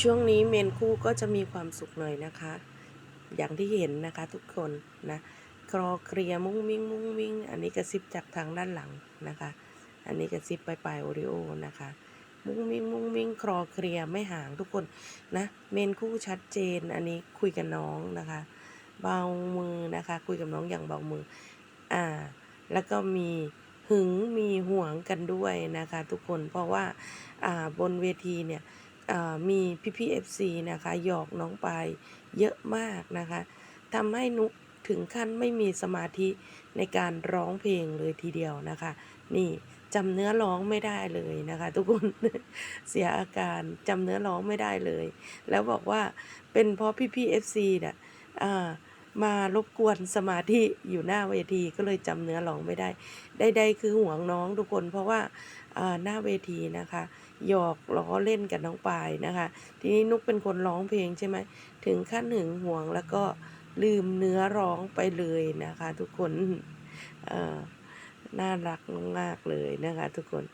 ช่วงนี้เมนคู่ก็จะมีความสุขหน่อยนะคะ อย่างที่เห็นนะคะทุกคนนะคลอเคลียมุ้งมิ้งมุ้งมิ้งอันนี้กระซิบจากทางด้านหลังนะคะ อันนี้กระซิบปลายๆโอริโอนะคะมุ้งมิ้งมุ้งมิ้งคลอเคลียไม่ห่างทุกคนนะเมนคู่ชัดเจนอันนี้คุยกับน้องนะคะ เบามือนะคะ คุยกับน้องอย่างเบามืออ่าแล้วก็มีหึงมีห่วงกันด้วยนะคะ ทุกคนเพราะว่าอ่าบนเวทีเนี่ย มีพี่พี่เอฟซีนะคะ หยอกน้องไปเยอะมากนะคะทำให้นุกถึงขั้นไม่มีสมาธิในการร้องเพลงเลยทีเดียวนะคะ นี่จำเนื้อร้องไม่ได้เลยนะคะ ทุกคนเสียอาการจำเนื้อร้องไม่ได้เลย แล้วบอกว่าเป็นเพราะพี่พี่เอฟซีเนี่ยอ่า มารบกวนสมาธิอยู่หน้าเวทีก็เลยจำเนื้อร้องไม่ได้ใดๆคือห่วงน้องทุกคน เพราะว่าหน้าเวทีนะคะหยอกล้อเล่นกับน้องปายนะคะ ทีนี้นุกเป็นคนร้องเพลงใช่ไหมถึงขั้นหึงห่วงแล้วก็ลืมเนื้อร้องไปเลยนะคะ ทุกคนน่ารักมากๆเลยนะคะ ทุกคน